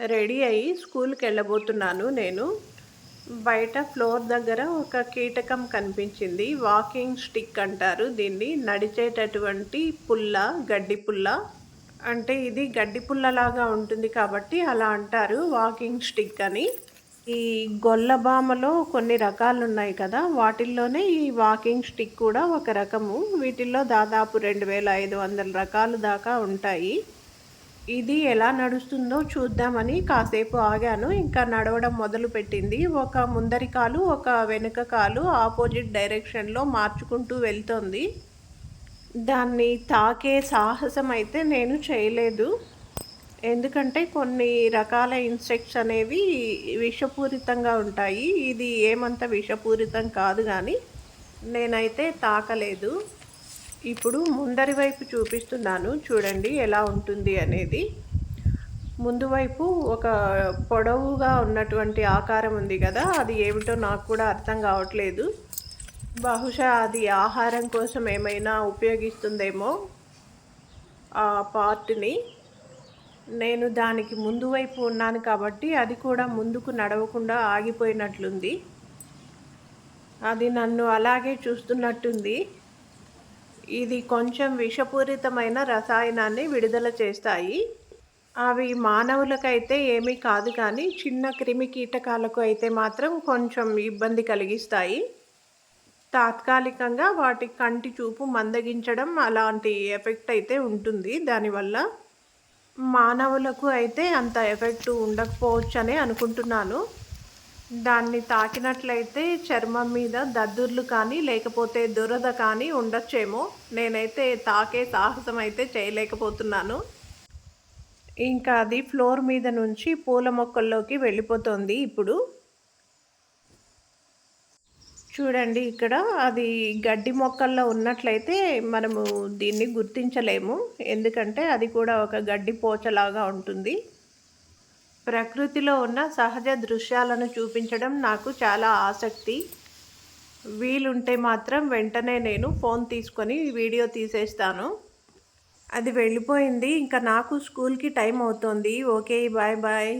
Ready అయ్యి స్కూల్కి వెళ్ళబోతున్నాను నేను. బయట ఫ్లోర్ దగ్గర ఒక కీటకం కనిపించింది. వాకింగ్ స్టిక్ అంటారు దీన్ని. నడిచేటటువంటి పుల్ల గడ్డి పుల్ల. అంటే ఇది గడ్డి పుల్లలాగా ఉంటుంది కాబట్టి అలా అంటారు వాకింగ్ స్టిక్ అని. ఈ గొల్లబామలో కొన్ని రకాలు ఉన్నాయి కదా వాటిల్లోనే ఈ వాకింగ్ స్టిక్ కూడా ఒక రకము. వీటిల్లో దాదాపు రెండు వేల ఐదు వందల రకాలు దాకా ఉంటాయి. ఇది ఎలా నడుస్తుందో చూద్దామని కాసేపు ఆగాను. ఇంకా నడవడం మొదలు పెట్టింది ఒక ముందరి కాలు ఒక వెనుక కాలు ఆపోజిట్ డైరెక్షన్లో మార్చుకుంటూ వెళ్తోంది. దాన్ని తాకే సాహసం అయితే నేను చేయలేదు. ఎందుకంటే కొన్ని రకాల ఇన్సెక్ట్స్ అనేవి విషపూరితంగా ఉంటాయి. ఇది ఏమంత విషపూరితం కాదు కానీ నేనైతే తాకలేదు. ఇప్పుడు ముందరి వైపు చూపిస్తున్నాను. చూడండి ఎలా ఉంటుంది అనేది. ముందు వైపు ఒక పొడవుగా ఉన్నటువంటి ఆకారం ఉంది కదా అది ఏమిటో నాకు కూడా అర్థం కావట్లేదు. బహుశా అది ఆహారం కోసం ఏమైనా ఉపయోగిస్తుందేమో ఆ పార్ట్ని నేను దానికి ముందు వైపు ఉన్నాను కాబట్టి అది కూడా ముందుకు నడవకుండా ఆగిపోయినట్లుంది. అది నన్ను అలాగే చూస్తున్నట్టుంది. ఇది కొంచెం విషపూరితమైన రసాయనాన్ని విడుదల చేస్తాయి. అవి మానవులకైతే ఏమీ కాదు కానీ చిన్న క్రిమి కీటకాలకు అయితే మాత్రం కొంచెం ఇబ్బంది కలిగిస్తాయి. తాత్కాలికంగా వాటి కంటి చూపు మందగించడం అలాంటి ఎఫెక్ట్ అయితే ఉంటుంది. దానివల్ల మానవులకు అయితే అంత ఎఫెక్ట్ ఉండకపోవచ్చు అని అనుకుంటున్నాను. దాన్ని తాకినట్లయితే చర్మం మీద దద్దుర్లు కానీ లేకపోతే దురద కానీ ఉండొచ్చేమో. నేనైతే తాకే సాహసం అయితే చేయలేకపోతున్నాను. ఇంకా అది ఫ్లోర్ మీద నుంచి పూల మొక్కల్లోకి వెళ్ళిపోతుంది ఇప్పుడు. చూడండి ఇక్కడ అది గడ్డి మొక్కల్లో ఉన్నట్లయితే మనము దీన్ని గుర్తించలేము. ఎందుకంటే అది కూడా ఒక గడ్డి పోచలాగా ఉంటుంది. ప్రకృతిలో ఉన్న సహజ దృశ్యాలను చూపించడం నాకు చాలా ఆసక్తి. వీలుంటే మాత్రం వెంటనే నేను ఫోన్ తీసుకొని వీడియో తీసేస్తాను. అది వెళ్ళిపోయింది. ఇంకా నాకు స్కూల్కి టైం అవుతుంది. Okay bye bye.